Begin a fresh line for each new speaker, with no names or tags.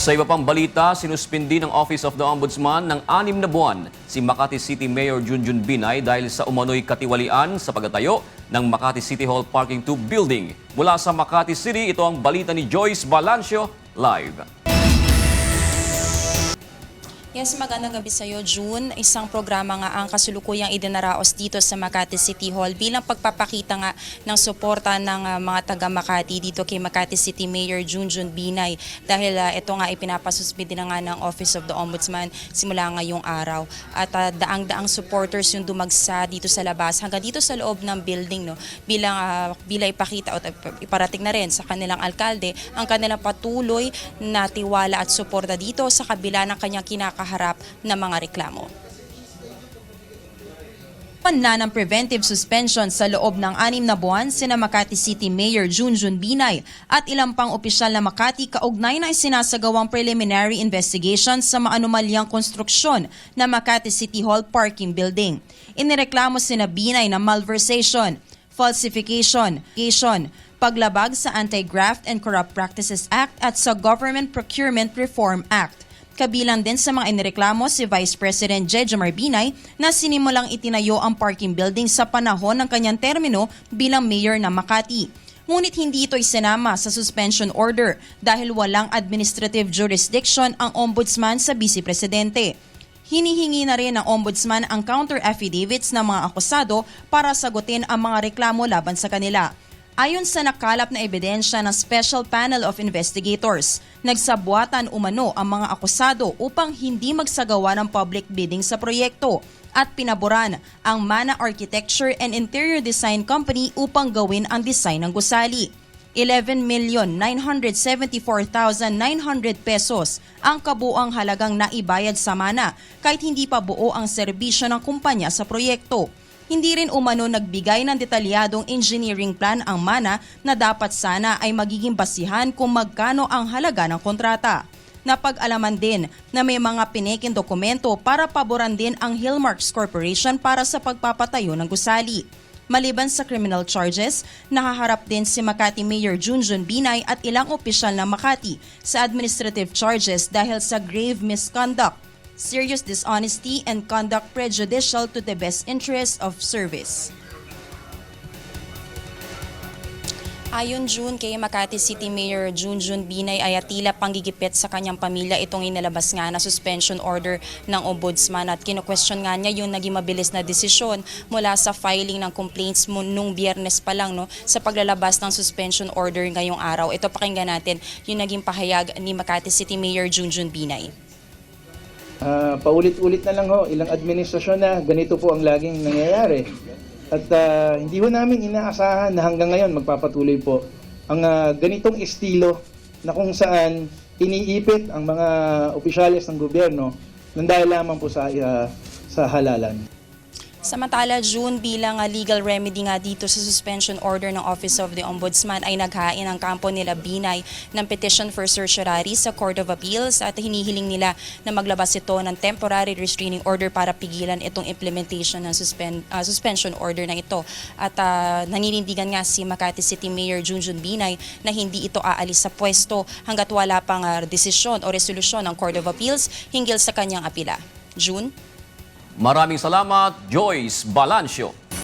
Sa iba pang balita, sinuspindi ng Office of the Ombudsman ng anim na buwan si Makati City Mayor Junjun Binay dahil sa umano'y katiwalian sa pagtatayo ng Makati City Hall Parking 2 Building. Mula sa Makati City, ito ang balita ni Joyce Balancio, live.
Yes, magandang gabi sa iyo, June. Isang programa nga ang kasulukuyang idinaraos dito sa Makati City Hall bilang pagpapakita nga ng suporta ng ah, mga taga Makati dito kay Makati City Mayor Junjun Binay dahil ah, ito nga ipinapasuspindi na nga ng Office of the Ombudsman simula ngayong araw. At ah, daang-daang supporters yung dumagsa dito sa labas hanggang dito sa loob ng building no bilang ah, bilang ipakita o iparating na rin sa kanilang alkalde ang kanilang patuloy na tiwala at suporta dito sa kabila ng kanyang kinakaharap na mga reklamo. na ng preventive suspension sa loob ng anim na buwan sina Makati City Mayor Junjun Binay at ilang pang opisyal na Makati kaugnay na isinasagawang preliminary investigation sa maanumalyang konstruksyon na Makati City Hall Parking Building. Inireklamo sina Binay na malversation, falsification, paglabag sa Anti-Graft and Corrupt Practices Act at sa Government Procurement Reform Act. Kabilang din sa mga inireklamo si Vice President Jejomar Binay na sinimulang itinayo ang parking building sa panahon ng kanyang termino bilang mayor ng Makati. Ngunit hindi ito isinama sa suspension order dahil walang administrative jurisdiction ang ombudsman sa vice presidente. Hinihingi na rin ng ombudsman ang counter affidavits ng mga akusado para sagutin ang mga reklamo laban sa kanila. Ayon sa nakalap na ebidensya ng Special Panel of Investigators, nagsabuatan umano ang mga akusado upang hindi magsagawa ng public bidding sa proyekto at pinaboran ang Mana Architecture and Interior Design Company upang gawin ang design ng gusali. 11,974,900 pesos ang kabuang halagang naibayad sa Mana kahit hindi pa buo ang serbisyo ng kumpanya sa proyekto. Hindi rin umano nagbigay ng detalyadong engineering plan ang mana na dapat sana ay magiging basihan kung magkano ang halaga ng kontrata. Napag-alaman din na may mga pineking dokumento para paboran din ang Hillmarks Corporation para sa pagpapatayo ng gusali. Maliban sa criminal charges, nakaharap din si Makati Mayor Junjun Binay at ilang opisyal ng Makati sa administrative charges dahil sa grave misconduct serious dishonesty and conduct prejudicial to the best interest of service. Ayon June kay Makati City Mayor Junjun Binay ay tila panggigipit sa kanyang pamilya itong inilabas nga na suspension order ng ombudsman at kino-question nga niya yung naging mabilis na desisyon mula sa filing ng complaints mo nung biyernes pa lang no sa paglalabas ng suspension order ngayong araw. Ito pakinggan natin yung naging pahayag ni Makati City Mayor Junjun Binay.
Ah, paulit-ulit na lang ho, ilang administrasyon na ganito po ang laging nangyayari. At ah, hindi ho namin inaasahan na hanggang ngayon magpapatuloy po ang ah, ganitong estilo na kung saan iniipit ang mga opisyalis ng gobyerno nang dahil lamang po sa, ah, sa halalan.
Samantala, June bilang ah, legal remedy nga dito sa suspension order ng Office of the Ombudsman ay naghain ang kampo nila Binay ng petition for certiorari sa Court of Appeals at hinihiling nila na maglabas ito ng temporary restraining order para pigilan itong implementation ng suspend, ah, suspension order na ito. At ah, naninindigan nga si Makati City Mayor Junjun Binay na hindi ito aalis sa pwesto hanggat wala pang ah, desisyon o resolusyon ng Court of Appeals hinggil sa kanyang apila. June?
Maraming salamat, Joyce Balancio.